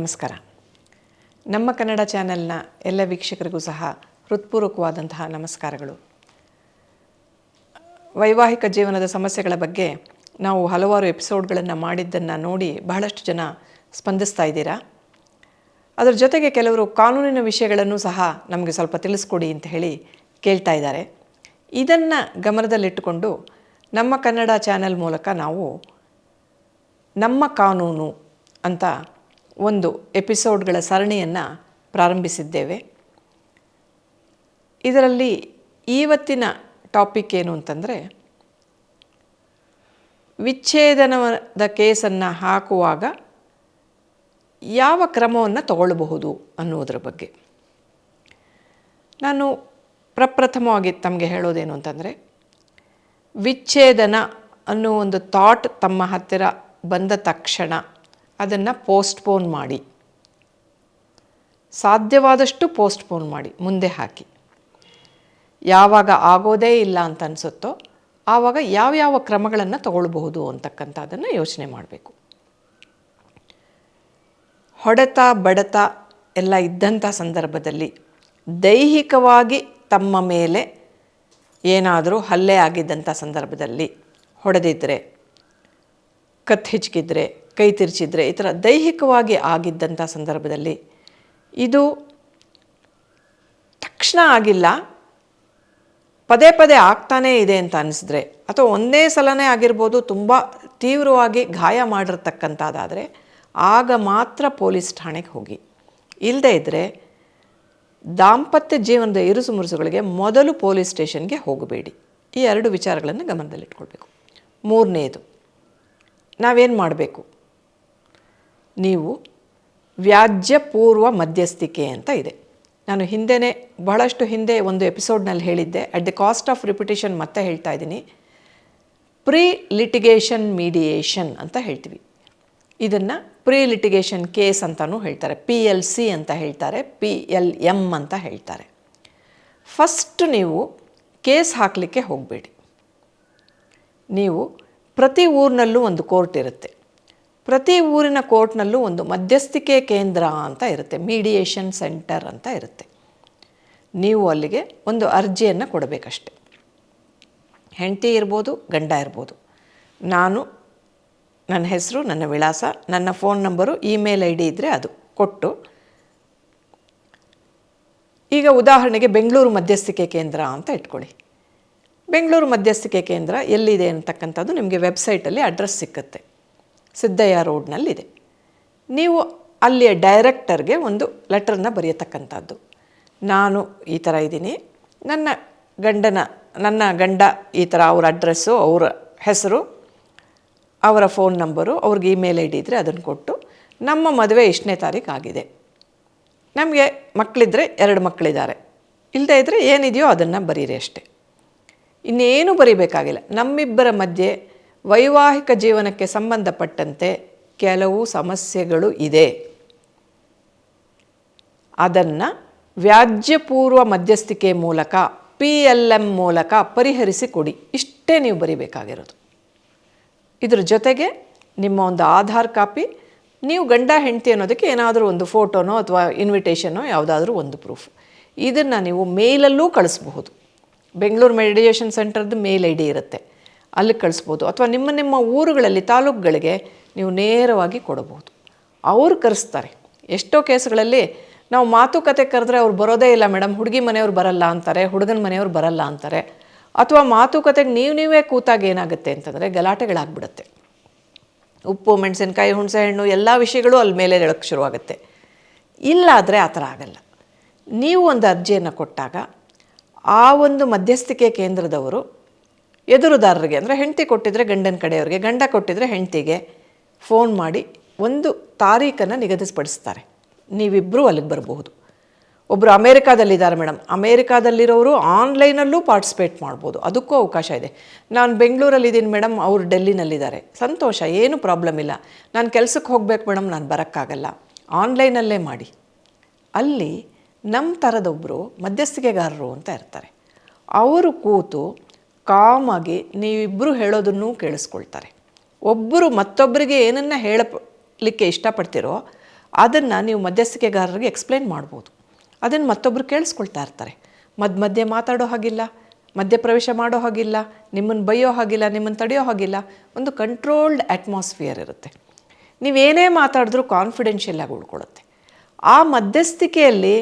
ನಮಸ್ಕಾರ. ನಮ್ಮ ಕನ್ನಡ ಚಾನೆಲ್ನ ಎಲ್ಲ ವೀಕ್ಷಕರಿಗೂ ಸಹ ಹೃತ್ಪೂರ್ವಕವಾದಂತಹ ನಮಸ್ಕಾರಗಳು. ವೈವಾಹಿಕ ಜೀವನದ ಸಮಸ್ಯೆಗಳ ಬಗ್ಗೆ ನಾವು ಹಲವಾರು ಎಪಿಸೋಡ್ಗಳನ್ನು ಮಾಡಿದ್ದನ್ನು ನೋಡಿ ಬಹಳಷ್ಟು ಜನ ಸ್ಪಂದಿಸ್ತಾ ಇದ್ದೀರಾ? ಅದರ ಜೊತೆಗೆ ಕೆಲವರು ಕಾನೂನಿನ ವಿಷಯಗಳನ್ನು ಸಹ ನಮಗೆ ಸ್ವಲ್ಪ ತಿಳಿಸ್ಕೊಡಿ ಅಂತ ಹೇಳಿ ಕೇಳ್ತಾ ಇದ್ದಾರೆ. ಇದನ್ನು ಗಮನದಲ್ಲಿಟ್ಟುಕೊಂಡು ನಮ್ಮ ಕನ್ನಡ ಚಾನೆಲ್ ಮೂಲಕ ನಾವು ನಮ್ಮ ಕಾನೂನು ಅಂತ ಒಂದು ಎಪಿಸೋಡ್ಗಳ ಸರಣಿಯನ್ನು ಪ್ರಾರಂಭಿಸಿದ್ದೇವೆ. ಇದರಲ್ಲಿ ಇವತ್ತಿನ ಟಾಪಿಕ್ ಏನು ಅಂತಂದರೆ, ವಿಚ್ಛೇದನದ ಕೇಸನ್ನು ಹಾಕುವಾಗ ಯಾವ ಕ್ರಮವನ್ನು ತಗೊಳ್ಳಬಹುದು ಅನ್ನುವುದರ ಬಗ್ಗೆ. ನಾನು ಪ್ರಪ್ರಥಮವಾಗಿ ತಮಗೆ ಹೇಳೋದೇನು ಅಂತಂದರೆ, ವಿಚ್ಛೇದನ ಅನ್ನೋ ಒಂದು ಥಾಟ್ ತಮ್ಮ ಹತ್ತಿರ ಬಂದ ತಕ್ಷಣ ಅದನ್ನು ಪೋಸ್ಟ್ಪೋನ್ ಮಾಡಿ. ಸಾಧ್ಯವಾದಷ್ಟು ಪೋಸ್ಟ್ಪೋನ್ ಮಾಡಿ, ಮುಂದೆ ಹಾಕಿ. ಯಾವಾಗ ಆಗೋದೇ ಇಲ್ಲ ಅಂತ ಅನಿಸುತ್ತೋ ಆವಾಗ ಯಾವ್ಯಾವ ಕ್ರಮಗಳನ್ನು ತಗೊಳ್ಬಹುದು ಅಂತಕ್ಕಂಥದ್ದನ್ನು ಯೋಚನೆ ಮಾಡಬೇಕು. ಹೊಡೆತ, ಬಡತ ಎಲ್ಲ ಇದ್ದಂಥ ಸಂದರ್ಭದಲ್ಲಿ ದೈಹಿಕವಾಗಿ ತಮ್ಮ ಮೇಲೆ ಏನಾದರೂ ಹಲ್ಲೆ ಆಗಿದ್ದಂಥ ಸಂದರ್ಭದಲ್ಲಿ ಹೊಡೆದಿದ್ದರೆ ಕತ್ತು ಹಿಚ್ಕಿದ್ರೆ ಕೈ ತಿರ್ಚಿದ್ರೆ ಈ ಥರ ದೈಹಿಕವಾಗಿ ಆಗಿದ್ದಂಥ ಸಂದರ್ಭದಲ್ಲಿ ಇದು ತಕ್ಷಣ ಆಗಿಲ್ಲ. ಪದೇ ಪದೇ ಆಗ್ತಾನೇ ಇದೆ ಅಂತ ಅನಿಸಿದ್ರೆ ಅಥವಾ ಒಂದೇ ಸಲನೇ ಆಗಿರ್ಬೋದು ತುಂಬ ತೀವ್ರವಾಗಿ ಗಾಯ ಮಾಡಿರ್ತಕ್ಕಂಥದ್ದಾದರೆ ಆಗ ಮಾತ್ರ ಪೊಲೀಸ್ ಠಾಣೆಗೆ ಹೋಗಿ. ಇಲ್ಲದೇ ಇದ್ದರೆ ದಾಂಪತ್ಯ ಜೀವನದ ಇರುಸು ಮುರುಸುಗಳಿಗೆ ಮೊದಲು ಪೊಲೀಸ್ ಸ್ಟೇಷನ್ಗೆ ಹೋಗಬೇಡಿ. ಈ ಎರಡು ವಿಚಾರಗಳನ್ನು ಗಮನದಲ್ಲಿಟ್ಕೊಳ್ಬೇಕು. ಮೂರನೇದು, ನಾವೇನು ಮಾಡಬೇಕು? ನೀವು ವ್ಯಾಜ್ಯ ಪೂರ್ವ ಮಧ್ಯಸ್ಥಿಕೆ ಅಂತ ಇದೆ. ನಾನು ಹಿಂದೆನೇ ಬಹಳಷ್ಟು ಹಿಂದೆ ಒಂದು ಎಪಿಸೋಡ್ನಲ್ಲಿ ಹೇಳಿದ್ದೆ. At the cost of repetition ಮತ್ತೆ ಹೇಳ್ತಾ ಇದ್ದೀನಿ. ಪ್ರೀ ಲಿಟಿಗೇಷನ್ ಮೀಡಿಯೇಷನ್ ಅಂತ ಹೇಳ್ತೀವಿ. ಇದನ್ನು ಪ್ರೀ ಲಿಟಿಗೇಷನ್ ಕೇಸ್ ಅಂತಲೂ ಹೇಳ್ತಾರೆ. ಪಿ ಎಲ್ ಸಿ ಅಂತ ಹೇಳ್ತಾರೆ. ಪಿ ಎಲ್ ಎಂ ಅಂತ ಹೇಳ್ತಾರೆ. ಫಸ್ಟ್ ನೀವು ಕೇಸ್ ಹಾಕಲಿಕ್ಕೆ ಹೋಗಬೇಡಿ. ನೀವು ಪ್ರತಿ ಊರಿನಲ್ಲೂ ಒಂದು ಕೋರ್ಟ್ ಇರುತ್ತೆ. ಪ್ರತಿ ಊರಿನ ಕೋರ್ಟ್ನಲ್ಲೂ ಒಂದು ಮಧ್ಯಸ್ಥಿಕೆ ಕೇಂದ್ರ ಅಂತ ಇರುತ್ತೆ ಮೀಡಿಯೇಷನ್ ಸೆಂಟರ್ ಅಂತ ಇರುತ್ತೆ. ನೀವು ಅಲ್ಲಿಗೆ ಒಂದು ಅರ್ಜಿಯನ್ನು ಕೊಡಬೇಕಷ್ಟೆ. ಹೆಂಡತಿ ಇರ್ಬೋದು, ಗಂಡ ಇರ್ಬೋದು. ನಾನು, ನನ್ನ ಹೆಸರು, ನನ್ನ ವಿಳಾಸ, ನನ್ನ phone number email I D ಇದ್ದರೆ ಅದು ಕೊಟ್ಟು, ಈಗ ಉದಾಹರಣೆಗೆ ಬೆಂಗಳೂರು ಮಧ್ಯಸ್ಥಿಕೆ ಕೇಂದ್ರ ಅಂತ ಇಟ್ಕೊಳ್ಳಿ. ಬೆಂಗಳೂರು ಮಧ್ಯಸ್ಥಿಕೆ ಕೇಂದ್ರ ಎಲ್ಲಿದೆ ಅಂತಕ್ಕಂಥದ್ದು ನಿಮಗೆ ವೆಬ್ಸೈಟಲ್ಲಿ ಅಡ್ರೆಸ್ ಸಿಕ್ಕತ್ತೆ. ಸಿದ್ದಯ್ಯ ರೋಡ್ನಲ್ಲಿದೆ. ನೀವು ಅಲ್ಲಿಯ ಡೈರೆಕ್ಟರ್ಗೆ ಒಂದು ಲೆಟರ್ನ ಬರೆಯತಕ್ಕಂಥದ್ದು. ನಾನು ಈ ಥರ ಇದ್ದೀನಿ. ನನ್ನ ಗಂಡನ, ನನ್ನ ಗಂಡ ಈ ಥರ ಅವ್ರ ಅಡ್ರೆಸ್ಸು, ಅವರ ಹೆಸರು, ಅವರ ಫೋನ್ ನಂಬರು, ಅವ್ರಿಗೆ ಇಮೇಲ್ ಐ ಡಿ ಇದ್ದರೆ ಅದನ್ನು ಕೊಟ್ಟು ನಮ್ಮ ಮದುವೆ ಇಷ್ಟನೇ ತಾರೀಕು ಆಗಿದೆ. ನಮಗೆ ಮಕ್ಕಳಿದ್ರೆ ಎರಡು ಮಕ್ಕಳಿದ್ದಾರೆ. ಇಲ್ಲದೇ ಇದ್ದರೆ ಏನಿದೆಯೋ ಅದನ್ನು ಬರೀರಿ ಅಷ್ಟೇ. ಇನ್ನೇನು ಬರೀಬೇಕಾಗಿಲ್ಲ. ನಮ್ಮಿಬ್ಬರ ಮಧ್ಯೆ ವೈವಾಹಿಕ ಜೀವನಕ್ಕೆ ಸಂಬಂಧಪಟ್ಟಂತೆ ಕೆಲವು ಸಮಸ್ಯೆಗಳು ಇದೆ. ಅದನ್ನು ವ್ಯಾಜ್ಯಪೂರ್ವ ಮಧ್ಯಸ್ಥಿಕೆ ಮೂಲಕ ಪಿ ಎಲ್ ಎಂ ಮೂಲಕ ಪರಿಹರಿಸಿ ಕೊಡಿ. ಇಷ್ಟೇ ನೀವು ಬರಿಬೇಕಾಗಿರೋದು. ಇದ್ರ ಜೊತೆಗೆ ನಿಮ್ಮ ಒಂದು ಆಧಾರ್ ಕಾಪಿ, ನೀವು ಗಂಡ ಹೆಂಡತಿ ಅನ್ನೋದಕ್ಕೆ ಏನಾದರೂ ಒಂದು ಫೋಟೋನೋ ಅಥವಾ ಇನ್ವಿಟೇಷನೋ ಯಾವುದಾದ್ರೂ ಒಂದು ಪ್ರೂಫ್. ಇದನ್ನು ನೀವು ಮೇಲಲ್ಲೂ ಕಳಿಸ್ಬಹುದು. ಬೆಂಗಳೂರು ಮೆಡಿಟೇಷನ್ ಸೆಂಟರ್ದು ಮೇಲ್ ಐ ಡಿ ಇರುತ್ತೆ. ಅಲ್ಲಿ ಕಳಿಸ್ಬೋದು ಅಥವಾ ನಿಮ್ಮ ನಿಮ್ಮ ಊರುಗಳಲ್ಲಿ ತಾಲೂಕುಗಳಿಗೆ ನೀವು ನೇರವಾಗಿ ಕೊಡಬಹುದು. ಅವರು ಕರೆಸ್ತಾರೆ. ಎಷ್ಟೋ ಕೇಸ್ಗಳಲ್ಲಿ ನಾವು ಮಾತುಕತೆ ಕರೆದ್ರೆ ಅವ್ರು ಬರೋದೇ ಇಲ್ಲ, ಮೇಡಮ್, ಹುಡುಗಿ ಮನೆಯವ್ರು ಬರಲ್ಲ ಅಂತಾರೆ, ಹುಡುಗನ ಮನೆಯವ್ರು ಬರಲ್ಲ ಅಂತಾರೆ. ಅಥವಾ ಮಾತುಕತೆಗೆ ನೀವು ನೀವೇ ಕೂತಾಗ ಏನಾಗುತ್ತೆ ಅಂತಂದರೆ ಗಲಾಟೆಗಳಾಗ್ಬಿಡುತ್ತೆ. ಉಪ್ಪು, ಮೆಣಸಿನ್ಕಾಯಿ, ಹುಣಸೆ ಹಣ್ಣು ಎಲ್ಲ ವಿಷಯಗಳು ಅಲ್ಲಿ ಮೇಲೆ ಹೇಳೋಕ್ಕೆ ಶುರುವಾಗುತ್ತೆ. ಇಲ್ಲಾದರೆ ಆ ಥರ ಆಗಲ್ಲ. ನೀವು ಒಂದು ಅರ್ಜಿಯನ್ನು ಕೊಟ್ಟಾಗ ಆ ಒಂದು ಮಧ್ಯಸ್ಥಿಕೆ ಕೇಂದ್ರದವರು ಎದುರುದಾರರಿಗೆ, ಅಂದರೆ ಹೆಂಡತಿ ಕೊಟ್ಟಿದ್ರೆ ಗಂಡನ ಕಡೆಯವ್ರಿಗೆ, ಗಂಡ ಕೊಟ್ಟಿದ್ರೆ ಹೆಂಡತಿಗೆ ಫೋನ್ ಮಾಡಿ ಒಂದು ತಾರೀಖನ್ನು ನಿಗದಿಪಡಿಸ್ತಾರೆ ನೀವಿಬ್ಬರೂ ಅಲ್ಲಿಗೆ ಬರಬಹುದು. ಒಬ್ಬರು ಅಮೇರಿಕಾದಲ್ಲಿದ್ದಾರೆ ಮೇಡಮ್ ಅಮೇರಿಕಾದಲ್ಲಿರೋರು ಆನ್ಲೈನಲ್ಲೂ ಪಾರ್ಟಿಸಿಪೇಟ್ ಮಾಡ್ಬೋದು. ಅದಕ್ಕೂ ಅವಕಾಶ ಇದೆ. ನಾನು ಬೆಂಗಳೂರಲ್ಲಿದ್ದೀನಿ ಮೇಡಮ್ ಅವರು ಡೆಲ್ಲಿನಲ್ಲಿದ್ದಾರೆ. ಸಂತೋಷ, ಏನು ಪ್ರಾಬ್ಲಮ್ ಇಲ್ಲ. ನಾನು ಕೆಲಸಕ್ಕೆ ಹೋಗ್ಬೇಕು ಮೇಡಮ್ ನಾನು ಬರೋಕ್ಕಾಗಲ್ಲ. ಆನ್ಲೈನಲ್ಲೇ ಮಾಡಿ. ಅಲ್ಲಿ ನಮ್ಮ ಥರದೊಬ್ಬರು ಮಧ್ಯಸ್ಥಿಕೆಗಾರರು ಅಂತ ಇರ್ತಾರೆ. ಅವರು ಕೂತು ಕಾಮಾಗಿ ನೀವಿಬ್ಬರು ಹೇಳೋದನ್ನು ಕೇಳಿಸ್ಕೊಳ್ತಾರೆ. ಒಬ್ಬರು ಮತ್ತೊಬ್ಬರಿಗೆ ಏನನ್ನು ಹೇಳಲಿಕ್ಕೆ ಇಷ್ಟಪಡ್ತೀರೋ ಅದನ್ನು ನೀವು ಮಧ್ಯಸ್ಥಿಕೆಗಾರರಿಗೆ ಎಕ್ಸ್ಪ್ಲೇನ್ ಮಾಡ್ಬೋದು. ಅದನ್ನು ಮತ್ತೊಬ್ಬರು ಕೇಳಿಸ್ಕೊಳ್ತಾ ಇರ್ತಾರೆ. ಮಧ್ಯ ಮಧ್ಯೆ ಮಾತಾಡೋ ಹಾಗಿಲ್ಲ, ಮಧ್ಯ ಪ್ರವೇಶ ಮಾಡೋ ಹಾಗಿಲ್ಲ ನಿಮ್ಮನ್ನು ಬೈಯೋ ಹಾಗಿಲ್ಲ ನಿಮ್ಮನ್ನು ತಡೆಯೋ ಹಾಗಿಲ್ಲ, ಒಂದು ಕಂಟ್ರೋಲ್ಡ್ ಅಟ್ಮಾಸ್ಫಿಯರ್ ಇರುತ್ತೆ. ನೀವೇನೇ ಮಾತಾಡಿದ್ರೂ ಕಾನ್ಫಿಡೆನ್ಷಿಯಲ್ ಆಗಿ ಉಳ್ಕೊಳ್ಳುತ್ತೆ ಆ ಮಧ್ಯಸ್ಥಿಕೆಯಲ್ಲಿ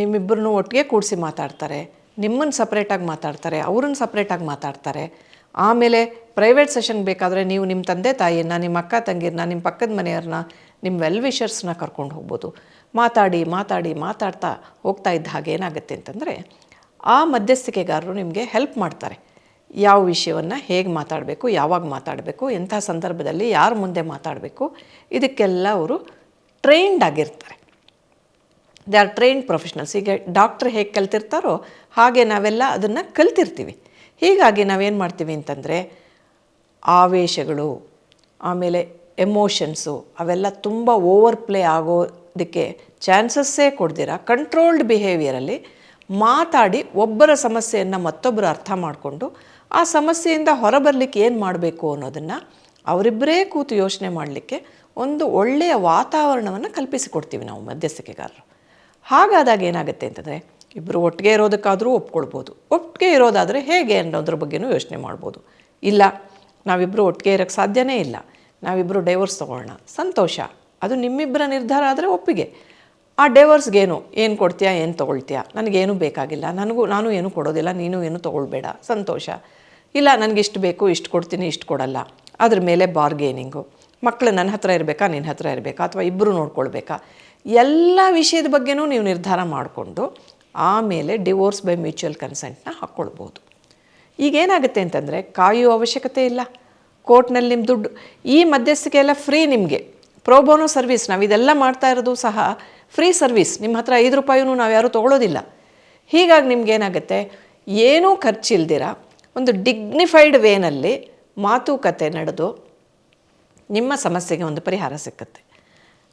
ನಿಮ್ಮಿಬ್ಬರನ್ನು ಒಟ್ಟಿಗೆ ಕೂಡಿಸಿ ಮಾತಾಡ್ತಾರೆ. ನಿಮ್ಮನ್ನು ಸಪ್ರೇಟಾಗಿ ಮಾತಾಡ್ತಾರೆ ಅವ್ರನ್ನ ಸಪ್ರೇಟಾಗಿ ಮಾತಾಡ್ತಾರೆ. ಆಮೇಲೆ ಪ್ರೈವೇಟ್ ಸೆಷನ್ ಬೇಕಾದರೆ ನೀವು ನಿಮ್ಮ ತಂದೆ ತಾಯಿಯನ್ನು, ನಿಮ್ಮ ಅಕ್ಕ ತಂಗಿರನ್ನ ನಿಮ್ಮ ಪಕ್ಕದ ಮನೆಯವ್ರನ್ನ ನಿಮ್ಮ ವೆಲ್ ವಿಷರ್ಸ್ನ ಕರ್ಕೊಂಡು ಹೋಗ್ಬೋದು. ಮಾತಾಡಿ ಮಾತಾಡಿ, ಮಾತಾಡ್ತಾ ಹೋಗ್ತಾ ಇದ್ದ ಹಾಗೆ ಏನಾಗುತ್ತೆ ಅಂತಂದರೆ, ಆ ಮಧ್ಯಸ್ಥಿಕೆಗಾರರು ನಿಮಗೆ ಹೆಲ್ಪ್ ಮಾಡ್ತಾರೆ. ಯಾವ ವಿಷಯವನ್ನು ಹೇಗೆ ಮಾತಾಡಬೇಕು, ಯಾವಾಗ ಮಾತಾಡಬೇಕು, ಎಂಥ ಸಂದರ್ಭದಲ್ಲಿ ಯಾರ ಮುಂದೆ ಮಾತಾಡಬೇಕು, ಇದಕ್ಕೆಲ್ಲ ಅವರು ಟ್ರೈನ್ಡ್ ಆಗಿರ್ತಾರೆ. ದೇ ಆರ್ ಟ್ರೈನ್ಡ್ ಪ್ರೊಫೆಷ್ನಲ್ಸ್ ಈಗ ಡಾಕ್ಟ್ರ್ ಹೇಗೆ ಕಲ್ತಿರ್ತಾರೋ ಹಾಗೆ ನಾವೆಲ್ಲ ಅದನ್ನು ಕಲ್ತಿರ್ತೀವಿ. ಹೀಗಾಗಿ ನಾವೇನು ಮಾಡ್ತೀವಿ ಅಂತಂದರೆ ಆವೇಶಗಳು, ಆಮೇಲೆ ಎಮೋಷನ್ಸು ಅವೆಲ್ಲ ತುಂಬ ಓವರ್ ಪ್ಲೇ ಆಗೋದಕ್ಕೆ ಚಾನ್ಸಸ್ಸೇ ಕೊಡ್ದಿರ. ಕಂಟ್ರೋಲ್ಡ್ ಬಿಹೇವಿಯರಲ್ಲಿ ಮಾತಾಡಿ ಒಬ್ಬರ ಸಮಸ್ಯೆಯನ್ನು ಮತ್ತೊಬ್ಬರು ಅರ್ಥ ಮಾಡಿಕೊಂಡು ಆ ಸಮಸ್ಯೆಯಿಂದ ಹೊರಬರಲಿಕ್ಕೆ ಏನು ಮಾಡಬೇಕು ಅನ್ನೋದನ್ನು ಅವರಿಬ್ಬರೇ ಕೂತು ಯೋಚನೆ ಮಾಡಲಿಕ್ಕೆ ಒಂದು ಒಳ್ಳೆಯ ವಾತಾವರಣವನ್ನು ಕಲ್ಪಿಸಿಕೊಡ್ತೀವಿ ನಾವು ಮಧ್ಯಸ್ಥಿಕೆಗಾರರು. ಹಾಗಾದಾಗ ಏನಾಗುತ್ತೆ ಅಂತಂದರೆ ಇಬ್ಬರು ಒಟ್ಟಿಗೆ ಇರೋದಕ್ಕಾದರೂ ಒಪ್ಕೊಳ್ಬೋದು. ಒಟ್ಟಿಗೆ ಇರೋದಾದರೆ ಹೇಗೆ ಅನ್ನೋದ್ರ ಬಗ್ಗೆನೂ ಯೋಚನೆ ಮಾಡ್ಬೋದು. ಇಲ್ಲ ನಾವಿಬ್ಬರು ಒಟ್ಟಿಗೆ ಇರೋಕ್ಕೆ ಸಾಧ್ಯನೇ ಇಲ್ಲ. ನಾವಿಬ್ಬರು ಡೈವರ್ಸ್ ತೊಗೊಳ್ಳೋಣ. ಸಂತೋಷ. ಅದು ನಿಮ್ಮಿಬ್ಬರ ನಿರ್ಧಾರ ಆದರೆ ಒಪ್ಪಿಗೆ. ಆ ಡೈವರ್ಸ್ಗೇನು ಏನು? ಕೊಡ್ತೀಯಾ? ಏನು ತೊಗೊಳ್ತೀಯಾ? ನನಗೇನು ಬೇಕಾಗಿಲ್ಲ. ನನಗೂ, ನಾನು ಏನು ಕೊಡೋದಿಲ್ಲ. ನೀನು ಏನು ತೊಗೊಳ್ಬೇಡ. ಸಂತೋಷ. ಇಲ್ಲ ನನಗೆ ಇಷ್ಟು ಬೇಕು, ಇಷ್ಟು ಕೊಡ್ತೀನಿ, ಇಷ್ಟು ಕೊಡಲ್ಲ. ಅದ್ರ ಮೇಲೆ ಬಾರ್ಗೇನಿಂಗು ಮಕ್ಕಳು ನನ್ನ ಹತ್ರ ಇರಬೇಕಾ? ನಿನ್ನ ಹತ್ರ ಇರಬೇಕಾ? ಅಥವಾ ಇಬ್ಬರು ನೋಡ್ಕೊಳ್ಬೇಕಾ? ಎಲ್ಲ ವಿಷಯದ ಬಗ್ಗೆನೂ ನೀವು ನಿರ್ಧಾರ ಮಾಡಿಕೊಂಡು ಆಮೇಲೆ ಡಿವೋರ್ಸ್ ಬೈ ಮ್ಯೂಚುವಲ್ ಕನ್ಸೆಂಟ್ನ ಹಾಕ್ಕೊಳ್ಬೋದು. ಈಗೇನಾಗುತ್ತೆ ಅಂತಂದರೆ ಕಾಯೋ ಅವಶ್ಯಕತೆ ಇಲ್ಲ. ಕೋರ್ಟ್ನಲ್ಲಿ ನಿಮ್ಮ ದುಡ್ಡು, ಈ ಮಧ್ಯಸ್ಥಿಕೆ ಎಲ್ಲ ಫ್ರೀ ನಿಮಗೆ ಪ್ರೋಬೋನೋ ಸರ್ವಿಸ್ ನಾವು ಇದೆಲ್ಲ ಮಾಡ್ತಾ ಇರೋದು ಸಹ ಫ್ರೀ ಸರ್ವಿಸ್ ನಿಮ್ಮ ಹತ್ರ ಐದು ರೂಪಾಯಿನೂ ನಾವು ಯಾರೂ ತೊಗೊಳೋದಿಲ್ಲ. ಹೀಗಾಗಿ ನಿಮ್ಗೇನಾಗುತ್ತೆ ಏನೂ ಖರ್ಚಿಲ್ದಿರ ಒಂದು ಡಿಗ್ನಿಫೈಡ್ ವೇನಲ್ಲಿ ಮಾತುಕತೆ ನಡೆದು ನಿಮ್ಮ ಸಮಸ್ಯೆಗೆ ಒಂದು ಪರಿಹಾರ ಸಿಕ್ಕತ್ತೆ.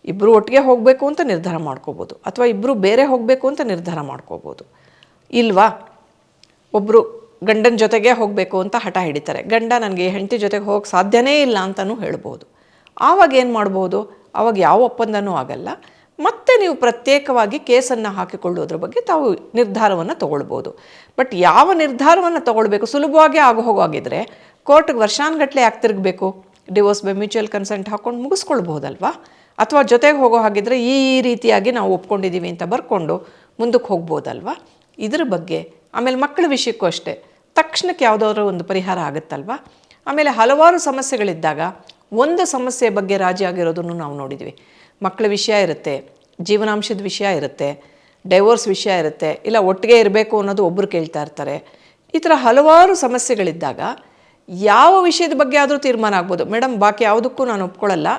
ಇಬ್ಬರು ಒಟ್ಟಿಗೆ ಹೋಗಬೇಕು ಅಂತ ನಿರ್ಧಾರ ಮಾಡ್ಕೋಬೋದು. ಅಥವಾ ಇಬ್ಬರು ಬೇರೆ ಹೋಗಬೇಕು ಅಂತ ನಿರ್ಧಾರ ಮಾಡ್ಕೋಬೋದು. ಇಲ್ವಾ? ಒಬ್ಬರು ಗಂಡನ ಜೊತೆಗೆ ಹೋಗಬೇಕು ಅಂತ ಹಠ ಹಿಡಿತಾರೆ. ಗಂಡ ನನಗೆ ಹೆಂಡತಿ ಜೊತೆಗೆ ಹೋಗಕ್ಕೆ ಸಾಧ್ಯನೇ ಇಲ್ಲ ಅಂತಲೂ ಹೇಳ್ಬೋದು. ಆವಾಗ ಏನು ಮಾಡ್ಬೋದು? ಆವಾಗ ಯಾವ ಒಪ್ಪಂದನೂ ಆಗಲ್ಲ. ಮತ್ತೆ ನೀವು ಪ್ರತ್ಯೇಕವಾಗಿ ಕೇಸನ್ನು ಹಾಕಿಕೊಳ್ಳೋದ್ರ ಬಗ್ಗೆ ತಾವು ನಿರ್ಧಾರವನ್ನು ತಗೊಳ್ಬೋದು. ಬಟ್ ಯಾವ ನಿರ್ಧಾರವನ್ನು ತಗೊಳ್ಬೇಕು? ಸುಲಭವಾಗಿ ಆಗೋ ಕೋರ್ಟ್ಗೆ ವರ್ಷಾನುಗಟ್ಟಲೆ ಯಾಕೆ ತಿರುಗಬೇಕು? ಡಿವೋರ್ಸ್ ಬೈ ಮ್ಯೂಚುವಲ್ ಕನ್ಸೆಂಟ್ ಹಾಕ್ಕೊಂಡು ಮುಗಿಸ್ಕೊಳ್ಬೋದಲ್ವಾ? ಅಥವಾ ಜೊತೆಗೆ ಹೋಗೋ ಹಾಗಿದ್ರೆ ಈ ರೀತಿಯಾಗಿ ನಾವು ಒಪ್ಕೊಂಡಿದ್ದೀವಿ ಅಂತ ಬರ್ಕೊಂಡು ಮುಂದಕ್ಕೆ ಹೋಗ್ಬೋದಲ್ವಾ? ಇದ್ರ ಬಗ್ಗೆ, ಆಮೇಲೆ ಮಕ್ಕಳ ವಿಷಯಕ್ಕೂ ಅಷ್ಟೇ. ತಕ್ಷಣಕ್ಕೆ ಯಾವುದಾದ್ರೂ ಒಂದು ಪರಿಹಾರ ಆಗುತ್ತಲ್ವ? ಆಮೇಲೆ ಹಲವಾರು ಸಮಸ್ಯೆಗಳಿದ್ದಾಗ ಒಂದು ಸಮಸ್ಯೆ ಬಗ್ಗೆ ರಾಜಿ ಆಗಿರೋದನ್ನು ನಾವು ನೋಡಿದ್ವಿ. ಮಕ್ಕಳ ವಿಷಯ ಇರುತ್ತೆ, ಜೀವನಾಂಶದ ವಿಷಯ ಇರುತ್ತೆ, ಡೈವೋರ್ಸ್ ವಿಷಯ ಇರುತ್ತೆ, ಇಲ್ಲ ಒಟ್ಟಿಗೆ ಇರಬೇಕು ಅನ್ನೋದು ಒಬ್ಬರು ಕೇಳ್ತಾ ಇರ್ತಾರೆ. ಈ ಥರ ಹಲವಾರು ಸಮಸ್ಯೆಗಳಿದ್ದಾಗ ಯಾವ ವಿಷಯದ ಬಗ್ಗೆ ಆದರೂ ತೀರ್ಮಾನ ಆಗ್ಬೋದು. ಮೇಡಮ್, ಬಾಕಿ ಯಾವುದಕ್ಕೂ ನಾನು ಒಪ್ಕೊಳ್ಳಲ್ಲ.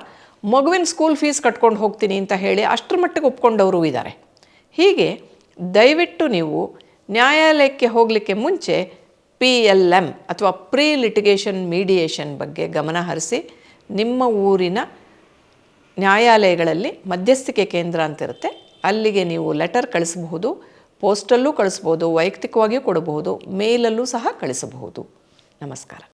ಮಗುವಿನ ಸ್ಕೂಲ್ ಫೀಸ್ ಕಟ್ಕೊಂಡು ಹೋಗ್ತೀನಿ ಅಂತ ಹೇಳಿ ಅಷ್ಟರ ಮಟ್ಟಿಗೆ ಒಪ್ಕೊಂಡವರು ಇದ್ದಾರೆ. ಹೀಗೆ ದಯವಿಟ್ಟು ನೀವು ನ್ಯಾಯಾಲಯಕ್ಕೆ ಹೋಗಲಿಕ್ಕೆ ಮುಂಚೆ ಪಿ ಎಲ್ ಎಂ ಅಥವಾ ಪ್ರೀ ಲಿಟಿಗೇಷನ್ ಮೀಡಿಯೇಷನ್ ಬಗ್ಗೆ ಗಮನ ಹರಿಸಿ ನಿಮ್ಮ ಊರಿನ ನ್ಯಾಯಾಲಯಗಳಲ್ಲಿ ಮಧ್ಯಸ್ಥಿಕೆ ಕೇಂದ್ರ ಅಂತಿರುತ್ತೆ ಅಲ್ಲಿಗೆ ನೀವು ಲೆಟರ್ ಕಳಿಸಬಹುದು ಪೋಸ್ಟಲ್ಲೂ ಕಳಿಸ್ಬೋದು ವೈಯಕ್ತಿಕವಾಗಿಯೂ ಕೊಡಬಹುದು ಮೇಲಲ್ಲೂ ಸಹ ಕಳಿಸಬಹುದು. ನಮಸ್ಕಾರ.